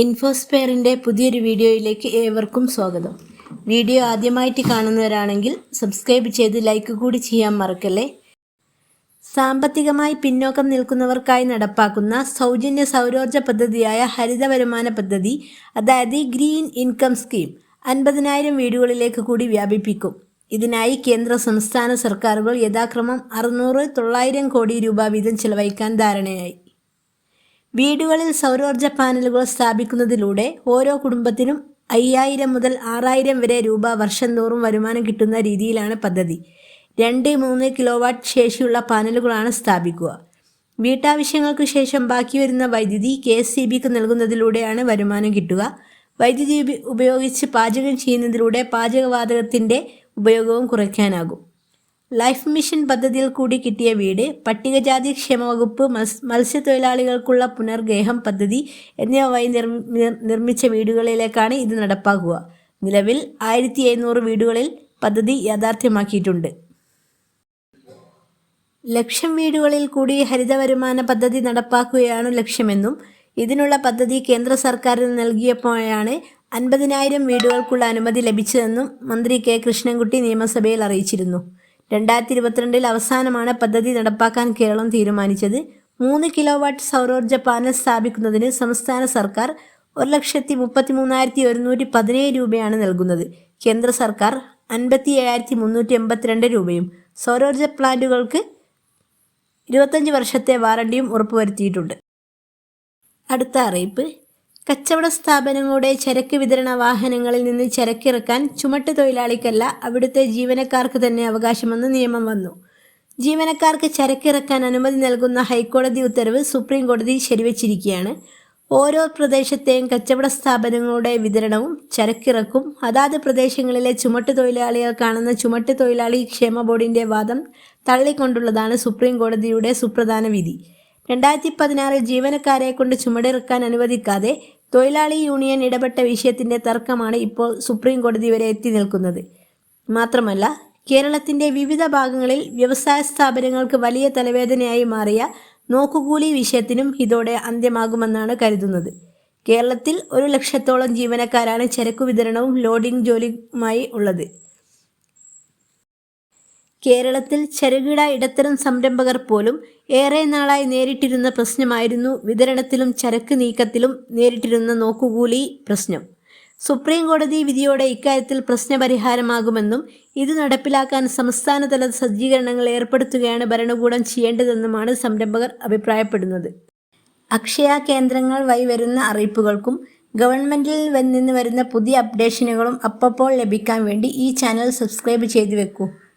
ഇൻഫോസ്പെയറിന്റെ പുതിയൊരു വീഡിയോയിലേക്ക് ഏവർക്കും സ്വാഗതം. വീഡിയോ ആദ്യമായിട്ട് കാണുന്നവരാണെങ്കിൽ സബ്സ്ക്രൈബ് ചെയ്ത് ലൈക്ക് കൂടി ചെയ്യാൻ മറക്കല്ലേ? സാമ്പത്തികമായി പിന്നോക്കം നിൽക്കുന്നവർക്കായി നടപ്പാക്കുന്ന സൗജന്യ സൗരോർജ പദ്ധതിയായ ഹരിത വരുമാന പദ്ധതി അതായത് ഗ്രീൻ ഇൻകം സ്കീം അൻപതിനായിരം വീടുകളിലേക്ക് കൂടി വ്യാപിപ്പിക്കും. ഇതിനായി കേന്ദ്ര സംസ്ഥാന സർക്കാരുകൾ യഥാക്രമം അറുന്നൂറ് തൊള്ളായിരം കോടി രൂപ വീതം ചെലവഴിക്കാൻ ധാരണയായി. വീടുകളിൽ സൗരോർജ പാനലുകൾ സ്ഥാപിക്കുന്നതിലൂടെ ഓരോ കുടുംബത്തിനും അയ്യായിരം മുതൽ ആറായിരം വരെ രൂപ വർഷം തോറും വരുമാനം കിട്ടുന്ന രീതിയിലാണ് പദ്ധതി. രണ്ട് മൂന്ന് കിലോവാട്ട് ശേഷിയുള്ള പാനലുകളാണ് സ്ഥാപിക്കുക. വീട്ടാവശ്യങ്ങൾക്ക് ശേഷം ബാക്കി വരുന്ന വൈദ്യുതി കെ എസ് സി ബിക്ക് നൽകുന്നതിലൂടെയാണ് വരുമാനം കിട്ടുക. വൈദ്യുതി ഉപയോഗിച്ച് പാചകം ചെയ്യുന്നതിലൂടെ പാചകവാതകത്തിന്റെ ഉപയോഗവും കുറയ്ക്കാനാകും. ലൈഫ് മിഷൻ പദ്ധതിയിൽ കൂടി കിട്ടിയ വീട് പട്ടികജാതി ക്ഷേമ വകുപ്പ് മത്സ്യത്തൊഴിലാളികൾക്കുള്ള പുനർഗേഹം പദ്ധതി എന്നിവ നിർമ്മിച്ച വീടുകളിലേക്കാണ് ഇത് നടപ്പാക്കുക. നിലവിൽ ആയിരത്തി എഴുന്നൂറ് വീടുകളിൽ പദ്ധതി യാഥാർത്ഥ്യമാക്കിയിട്ടുണ്ട്. ലക്ഷം വീടുകളിൽ കൂടി ഹരിത വരുമാന പദ്ധതി നടപ്പാക്കുകയാണ് ലക്ഷ്യമെന്നും ഇതിനുള്ള പദ്ധതി കേന്ദ്ര സർക്കാരിന് നൽകിയപ്പോഴാണ് അൻപതിനായിരം വീടുകൾക്കുള്ള അനുമതി ലഭിച്ചതെന്നും മന്ത്രി കെ കൃഷ്ണൻകുട്ടി നിയമസഭയിൽ അറിയിച്ചിരുന്നു. രണ്ടായിരത്തി ഇരുപത്തിരണ്ടിൽ അവസാനമാണ് പദ്ധതി നടപ്പാക്കാൻ കേരളം തീരുമാനിച്ചത്. മൂന്ന് കിലോ വാട്ട് സൗരോർജ പാനൽ സ്ഥാപിക്കുന്നതിന് സംസ്ഥാന സർക്കാർ ഒരു ലക്ഷത്തി മുപ്പത്തി മൂന്നായിരത്തി ഒരുന്നൂറ്റി പതിനേഴ് രൂപയാണ് നൽകുന്നത്. കേന്ദ്ര സർക്കാർ അൻപത്തി ഏഴായിരത്തി മുന്നൂറ്റി എൺപത്തിരണ്ട് രൂപയും സൗരോർജ പ്ലാന്റുകൾക്ക് ഇരുപത്തഞ്ച് വർഷത്തെ വാറണ്ടിയും ഉറപ്പുവരുത്തിയിട്ടുണ്ട്. അടുത്ത അറിയിപ്പ്. കച്ചവട സ്ഥാപനങ്ങളുടെ ചരക്ക് വിതരണ വാഹനങ്ങളിൽ നിന്ന് ചരക്കിറക്കാൻ ചുമട്ട് തൊഴിലാളിക്കല്ല അവിടുത്തെ ജീവനക്കാർക്ക് തന്നെ അവകാശമെന്ന് നിയമം വന്നു. ജീവനക്കാർക്ക് ചരക്കിറക്കാൻ അനുമതി നൽകുന്ന ഹൈക്കോടതി ഉത്തരവ് സുപ്രീം കോടതി ശരിവച്ചിരിക്കുകയാണ്. ഓരോ പ്രദേശത്തെയും കച്ചവട സ്ഥാപനങ്ങളുടെ വിതരണവും ചരക്കിറക്കും. അതാത് പ്രദേശങ്ങളിലെ ചുമട്ട് തൊഴിലാളികൾ കാണുന്ന ചുമട്ട് തൊഴിലാളി ക്ഷേമ ബോർഡിന്റെ വാദം തള്ളിക്കൊണ്ടുള്ളതാണ് സുപ്രീം കോടതിയുടെ സുപ്രധാന വിധി. രണ്ടായിരത്തി പതിനാറിൽ ജീവനക്കാരെ കൊണ്ട് ചുമടിറക്കാൻ അനുവദിക്കാതെ തൊഴിലാളി യൂണിയൻ ഇടപെട്ട വിഷയത്തിന്റെ തർക്കമാണ് ഇപ്പോൾ സുപ്രീം കോടതി വരെ എത്തി നിൽക്കുന്നത്. മാത്രമല്ല കേരളത്തിന്റെ വിവിധ ഭാഗങ്ങളിൽ വ്യവസായ സ്ഥാപനങ്ങൾക്ക് വലിയ തലവേദനയായി മാറിയ നോക്കുകൂലി വിഷയത്തിനും ഇതോടെ അന്ത്യമാകുമെന്നാണ് കരുതുന്നത്. കേരളത്തിൽ ഒരു ലക്ഷത്തോളം ജീവനക്കാരാണ് ചരക്കു വിതരണവും ലോഡിംഗ് ജോലിയുമായി ഉള്ളത്. കേരളത്തിൽ ചെറുകിട ഇടത്തരം സംരംഭകർ പോലും ഏറെ നാളായി നേരിട്ടിരുന്ന പ്രശ്നമായിരുന്നു വിതരണത്തിലും ചരക്ക് നീക്കത്തിലും നേരിട്ടിരുന്ന നോക്കുകൂലി പ്രശ്നം. സുപ്രീം കോടതി വിധിയോടെ ഇക്കാര്യത്തിൽ പ്രശ്നപരിഹാരമാകുമെന്നും ഇത് നടപ്പിലാക്കാൻ സംസ്ഥാനതല സജ്ജീകരണങ്ങൾ ഏർപ്പെടുത്തുകയാണ് ഭരണകൂടം ചെയ്യേണ്ടതെന്നുമാണ് സംരംഭകർ അഭിപ്രായപ്പെടുന്നത്. അക്ഷയ കേന്ദ്രങ്ങൾ വഴി വരുന്ന അറിയിപ്പുകൾക്കും ഗവൺമെന്റിൽ നിന്ന് വരുന്ന പുതിയ അപ്ഡേഷനുകളും അപ്പപ്പോൾ ലഭിക്കാൻ വേണ്ടി ഈ ചാനൽ സബ്സ്ക്രൈബ് ചെയ്തു വെക്കൂ